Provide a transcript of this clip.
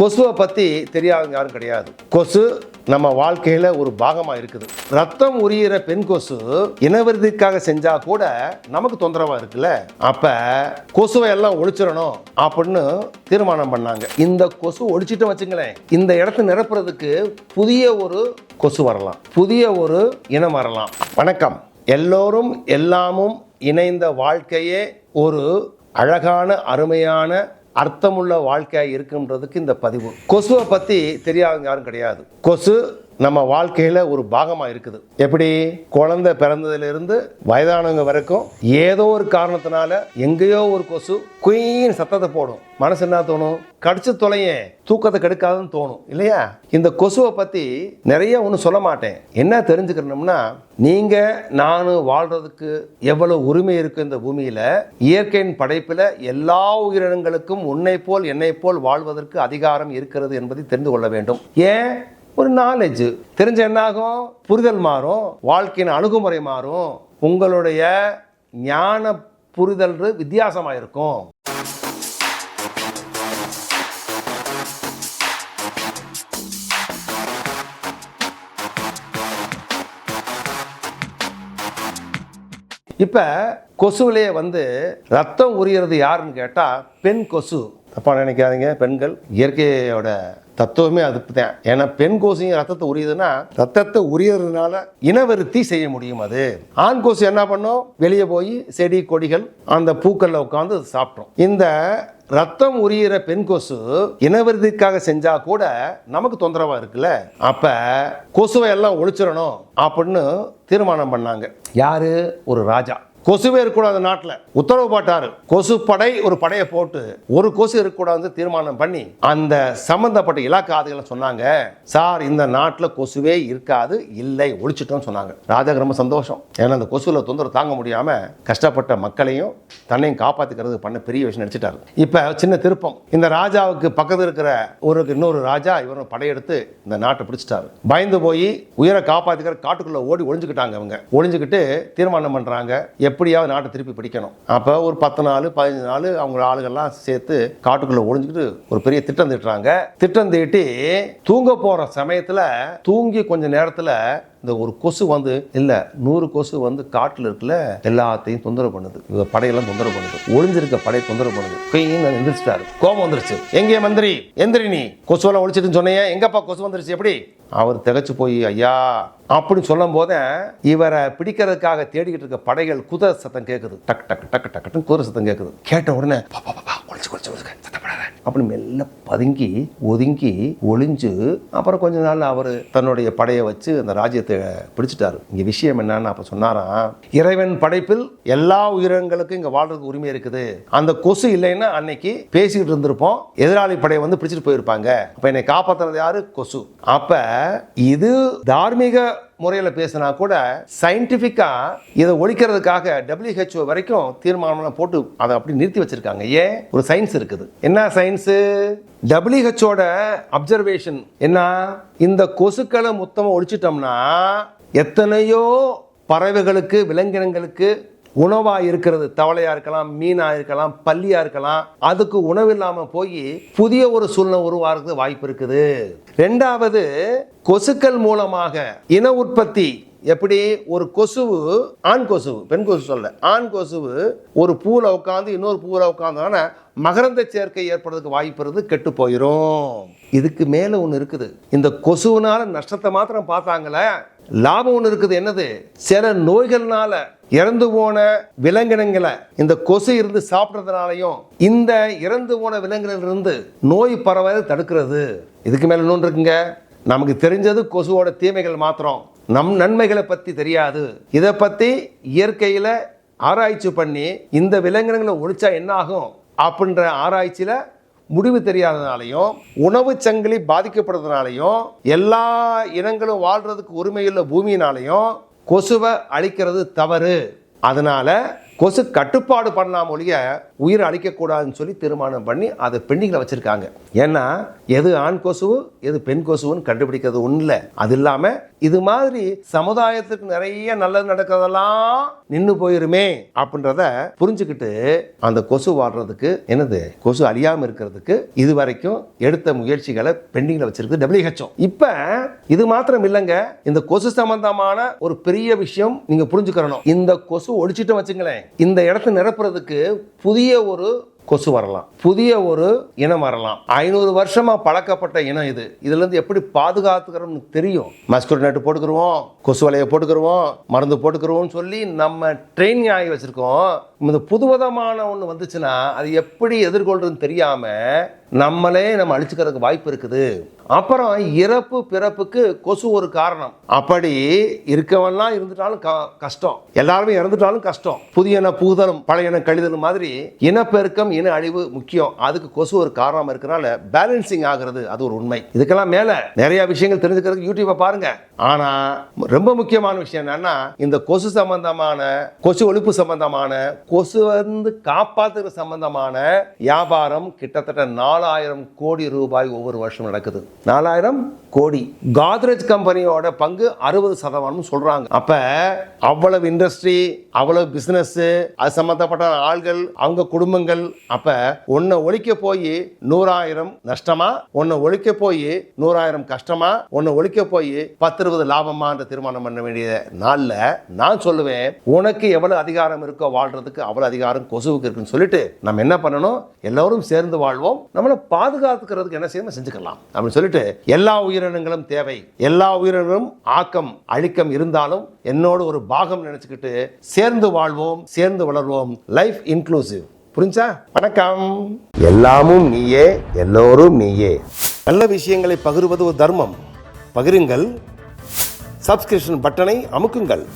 கொசுவை பற்றி தெரியாதவங்க யாரும் கிடையாது. கொசு நம்ம வாழ்க்கையில் ஒரு பாகமாக இருக்குது. ரத்தம் உரியிற பெண் கொசு இனவிருதிக்காக செஞ்சால் கூட நமக்கு தொந்தரவாக இருக்குல்ல? அப்போ கொசுவை எல்லாம் ஒழிச்சிடணும் அப்படின்னு தீர்மானம் பண்ணாங்க. இந்த கொசு ஒழிச்சிட்டு வச்சுங்களேன் இந்த இடத்த நிரப்புறதுக்கு புதிய ஒரு கொசு வரலாம். புதிய ஒரு இனம் வரலாம். வணக்கம். எல்லோரும் எல்லாமும் இணைந்த வாழ்க்கையே ஒரு அழகான அருமையான அர்த்தமுள்ள வாழ்க்கையாக இருக்குன்றதுக்கு இந்த பதிவு. கொசுவை பற்றி தெரியாதவங்க யாரும் கிடையாது. கொசு நம்ம வாழ்க்கையில் ஒரு பாகமாக இருக்குது. எப்படி? குழந்தை பிறந்ததுலேருந்து வயதானவங்க வரைக்கும் ஏதோ ஒரு காரணத்தினால எங்கேயோ ஒரு கொசு குயின் சத்தத்தை போடும். மனசு என்ன தோணும்? கடிச்சு தொலையேன் தூக்கத்தை கெடுக்காதுன்னு தோணும். இல்லையா? இந்த கொசுவை பற்றி நிறைய ஒன்றும் சொல்ல மாட்டேன். என்ன தெரிஞ்சுக்கணும்னா நீங்கள் நான் வாழ்கிறதுக்கு எவ்வளவு உரிமை இருக்குது இந்த பூமியில் இயற்கையின் படைப்பில் எல்லா உயிரினங்களுக்கும் உன்னை போல் என்னை போல் வாழ்வதற்கு அதிகாரம் இருக்கிறது என்பதை தெரிந்து கொள்ள வேண்டும். ஏன்? ஒரு நாலேஜ் தெரிஞ்ச என்னாகும்? புரிதல் மாறும். வாழ்க்கையின் அணுகுமுறை மாறும். உங்களுடைய ஞான புரிதல் வித்தியாசமாக இருக்கும் இப்போ கொசுவிலேயே வந்து ரத்தம் உரியறது யாருன்னு கேட்டால் பெண் கொசு. தப்பா நினைக்காதீங்க பெண்கள். இயற்கையோட தத்துவமே அது தான் ஏன்னா பெண் கொசுங்க ரத்தத்தை உரியுதுன்னா ரத்தத்தை உரியறதுனால இனவருத்தி செய்ய முடியும் அது. ஆண் கொசு என்ன பண்ணும்? வெளியே போய் செடி கொடிகள் அந்த பூக்கள்ல உட்காந்து சாப்பிட்றோம் இந்த ரத்தம் உரியிற பெண் கொசு இனவிருதிக்காக செஞ்சா கூட நமக்கு தொந்தரவா இருக்குல்ல? அப்ப கொசுவை எல்லாம் ஒழிச்சிடணும் அப்படின்னு தீர்மானம் பண்ணாங்க. யாரு? ஒரு ராஜா. கொசுவே இருக்கக்கூடாது நாட்டில். உத்தரவு போட்டாரு. கொசு படை ஒரு படையை போட்டு ஒரு கொசு இருக்கக்கூடாது தீர்மானம் பண்ணி அந்த சம்பந்தப்பட்ட இலாக்காதுகளை சொன்னாங்க. சார் இந்த நாட்டில் கொசுவே இருக்காது இல்லை ஒழிச்சிட்டோம்னு சொன்னாங்க. ராஜாக்கு ரொம்ப சந்தோஷம். ஏன்னா அந்த கொசுவில் தொந்தரவு தாங்க முடியாமல் கஷ்டப்பட்ட மக்களையும் தன்னையும் காப்பாற்றிக்கிறது பண்ண பெரிய விஷயம் நினச்சிட்டாரு இப்போ சின்ன திருப்பம். இந்த ராஜாவுக்கு பக்கத்தில் இருக்கிற ஒரு இன்னொரு ராஜா இவரும் படையெடுத்து இந்த நாட்டை பிடிச்சிட்டாரு. பயந்து போய் உயிரை காப்பாற்றிக்கிற காட்டுக்குள்ளே ஓடி ஒழிஞ்சுக்கிட்டாங்க அவங்க ஒழிஞ்சுக்கிட்டு தீர்மானம் பண்றாங்க. எப்படியாவது நாட்டை திருப்பி பிடிக்கணும். அப்போ ஒரு பத்து நாள் பதினஞ்சு நாள் அவங்க ஆளுகள்லாம் சேர்த்து காட்டுக்குள்ளே ஒழிஞ்சுக்கிட்டு ஒரு பெரிய திட்டம் தீட்டுறாங்க. திட்டம் தீட்டி தூங்க போகிற சமயத்தில் தூங்கி கொஞ்சம் நேரத்தில் இந்த ஒரு கொசு வந்து இல்லை நூறு கொசு வந்து காட்டில் இருக்குல்ல எல்லாத்தையும் தொந்தரவு பண்ணுது. இந்த படையெல்லாம் தொந்தரவு பண்ணுது. ஒளிஞ்சிருக்க படை தொந்தரவு பண்ணுது. குயின்னு எந்திரிச்சிட்டாரு. கோபம் வந்துருச்சு. எங்கே மந்திரி? எந்திரி நீ. கொசுவெல்லாம் ஒழிச்சிட்டுன்னு சொன்னையே எங்கப்பா கொசு வந்துருச்சு? எப்படி? அவர் திகச்சு போய் ஐயா! அப்படின்னு சொல்லும் போதே இவரை பிடிக்கிறதுக்காக தேடிக்கிட்டு இருக்க படைகள் குதிரை சத்தம் கேட்குது டக் டக் டக் டக்குன்னு குதிரை சத்தம் கேட்குது கேட்ட உடனே பா பா, பா, சத்தப்படாத அப்படின்னு மெல்ல பதுங்கி ஒதுங்கி ஒளிஞ்சு அப்புறம் கொஞ்ச நாள் அவர் தன்னுடைய படையை வச்சு அந்த ராஜ்யத்தை பிடிச்சிட்டாரு. இங்க விஷயம் என்னன்னு அப்ப சொன்னாராம் இறைவன் படைப்பில் எல்லா உயிரினங்களுக்கும் இங்க வாழ்றதுக்கு உரிமை இருக்குது. அந்த கொசு இல்லைன்னா அன்னைக்கு பேசிக்கிட்டு இருந்திருப்போம். எதிராளி படையை வந்து பிடிச்சிட்டு போயிருப்பாங்க. அப்ப என்னை காப்பாத்துறது யாரு? கொசு. அப்ப இது தார்மீக முறையில் பேசினா கூட சயின்டிஃபிக்காக இதை ஒழிக்கிறதுக்காக டபிள்யூஹெச்ஓ வரைக்கும் தீர்மானம் போட்டு அதை அப்படி நிறுத்தி வச்சிருக்காங்க. ஏன்? ஒரு சயின்ஸ் இருக்குது. என்ன சயின்ஸு டபிள்யூஹெச்ஓட அப்சர்வேஷன் என்ன? இந்த கொசுக்களை மொத்தமாக ஒழிச்சிட்டோம்னா எத்தனையோ பறவைகளுக்கு விலங்கினங்களுக்கு உணவா இருக்கிறது தவளையா இருக்கலாம் மீனா இருக்கலாம் பல்லியா இருக்கலாம். அதுக்கு உணவு இல்லாம போய் புதிய ஒரு சூழ்நிலை உருவாகிறது வாய்ப்பு இருக்குது. ரெண்டாவது கொசுக்கள் மூலமாக இன உற்பத்தி எப்படி? ஒரு கொசுவு ஆண் கொசுவு பெண் கொசு சொல்ல ஆண் கொசுவு ஒரு பூவில் உட்காந்து இன்னொரு பூவில் உட்காந்தோன்னா மகரந்த சேர்க்கை ஏற்படுறதுக்கு வாய்ப்பு இருந்து கெட்டு போயிடும் இதுக்கு மேலே ஒன்று இருக்குது. இந்த கொசுவினால நஷ்டத்தை மாத்திரம் பார்த்தாங்களே லாபம் ஒன்று இருக்குது. என்னது? சில நோய்கள்னால இறந்து போன விலங்கினங்களை இந்த கொசு இருந்து சாப்பிட்றதுனாலையும் இந்த இறந்து போன விலங்கிலிருந்து நோய் பரவதை தடுக்கிறது. இதுக்கு மேலே இன்னொன்று இருக்குங்க. நமக்கு தெரிஞ்சது கொசுவோட தீமைகள் மாத்திரம். நம் நன்மைகளை பற்றி தெரியாது. இதை பற்றி இயற்கையில் ஆராய்ச்சி பண்ணி இந்த விலங்கினங்களை ஒழிச்சா என்ன ஆகும்? அப்படின்ற ஆராய்ச்சியில் முடிவு தெரியாதனாலையும் உணவு சங்கிலி பாதிக்கப்படுறதுனாலையும் எல்லா இனங்களும் வாழ்றதுக்கு உரிமையுள்ள பூமியினாலையும் கொசுவை அழிக்கிறது தவறு. அதனால கொசு கட்டுப்பாடு பண்ணாம ஒழிய உயிர் அழிக்கக்கூடாதுன்னு சொல்லி தீர்மானம் பண்ணி அதை பெண்டிங்கில் வச்சுருக்காங்க. ஏன்னா எது ஆண் கொசுவு எது பெண் கொசுவுன்னு கண்டுபிடிக்கிறது ஒன்றும் இல்லை அது இல்லாமல் இது மாதிரி சமுதாயத்துக்கு நிறைய நல்லது நடக்கிறதெல்லாம் நின்று போயிருமே அப்படின்றத புரிஞ்சுக்கிட்டு அந்த கொசு வாடுறதுக்கு என்னது? கொசு அழியாமல் இருக்கிறதுக்கு இது வரைக்கும் எடுத்த முயற்சிகளை பெண்டிங்கில் வச்சிருக்கு டபிள்யூஹெச்ஓ இப்போ இது மாத்திரம் இல்லைங்க. இந்த கொசு சம்பந்தமான ஒரு பெரிய விஷயம் நீங்கள் புரிஞ்சுக்கிறணும். இந்த கொசு ஒழிச்சிட்டு வச்சுங்களேன். இந்த இடத்த நிரப்புறதுக்கு புதிய ஒரு கொசு வரலாம். புதிய ஒரு இனம் வரலாம். ஐநூறு வருஷமா பழக்கப்பட்ட இனம் இது. இதுல இருந்து எப்படி பாதுகாத்துக்கிறோம்னு தெரியும். மஸ்கிட்டோ நட்டு போட்டுக்கிறோம் கொசு வலையை போட்டுக்கிறோம் மருந்து போட்டுக்கிறோம்னு சொல்லி நம்ம ட்ரெயினிங் ஆகி வச்சிருக்கோம். இந்த புதுவிதமான ஒன்று வந்துச்சுன்னா அது எப்படி எதிர்கொள்றதுன்னு தெரியாமல் நம்மளே நம்ம அழிச்சுக்கிறதுக்கு வாய்ப்பு இருக்குது. அப்புறம் இறப்பு பிறப்புக்கு கொசு ஒரு காரணம். அப்படி இருக்கவெல்லாம் இருந்துட்டாலும் க- கஷ்டம். எல்லாருமே இறந்துட்டாலும் கஷ்டம். புதியன இன புகுதலும் கழிதலும் மாதிரி இனப்பெருக்கம் இன அழிவு முக்கியம். அதுக்கு கொசு ஒரு காரணம் இருக்கிறனால பேலன்சிங் ஆகிறது அது ஒரு உண்மை. இதுக்கெல்லாம் மேல நிறைய விஷயங்கள் தெரிஞ்சுக்கிறதுக்கு யூடியூப்பை பாருங்க. ஆனா ரொம்ப முக்கியமான விஷயம் என்னன்னா இந்த கொசு சம்பந்தமான கொசு ஒழிப்பு சம்பந்தமான கொசு வந்து காப்பாத்துற சம்பந்தமான வியாபாரம் கிட்டத்தட்ட நாலாயிரம் கோடி ரூபாய் ஒவ்வொரு வருஷம் நடக்குது. நாலாயிரம் கோடி. காத்ரேஜ் கம்பெனியோட பங்கு அறுபது சதவீதம் சொல்றாங்க. அப்ப அவ்வளவு இண்டஸ்ட்ரி அவ்வளவு பிசினஸ் அது சம்பந்தப்பட்ட ஆள்கள் அவங்க குடும்பங்கள் அப்ப ஒன்னை ஒழிக்க போய் நூறாயிரம் நஷ்டமா ஒன்னை ஒழிக்க போய் நூறாயிரம் கஷ்டமா ஒன்னை ஒழிக்க போய் பத்து இருபது லாபமான்ற தீர்மானம் பண்ண வேண்டிய நாளில் நான் சொல்லுவேன் உனக்கு எவ்வளவு அதிகாரம் இருக்கோ வாழ்றதுக்கு இருக்குது அவ்வளோ அதிகாரம் கொசுவுக்கு இருக்குன்னு சொல்லிட்டு நம்ம என்ன பண்ணணும்? எல்லோரும் சேர்ந்து வாழ்வோம். நம்மளை பாதுகாத்துக்கிறதுக்கு என்ன செய்யணும் செஞ்சுக்கலாம். அப்படின்னு சொல்லிட்டு எல்லா உயிரினங்களும் தேவை. எல்லா உயிரினங்களும் ஆக்கம் அழிக்கம் இருந்தாலும் என்னோட ஒரு பாகம் நினச்சிக்கிட்டு சேர்ந்து வாழ்வோம் சேர்ந்து வளர்வோம். லைஃப் இன்க்ளூசிவ் புரிஞ்சா? வணக்கம். எல்லாமும் நீயே எல்லோரும் நீயே. நல்ல விஷயங்களை பகிர்வது ஒரு தர்மம். பகிருங்கள். சப்ஸ்கிரிப்ஷன் பட்டனை அமுக்குங்கள்.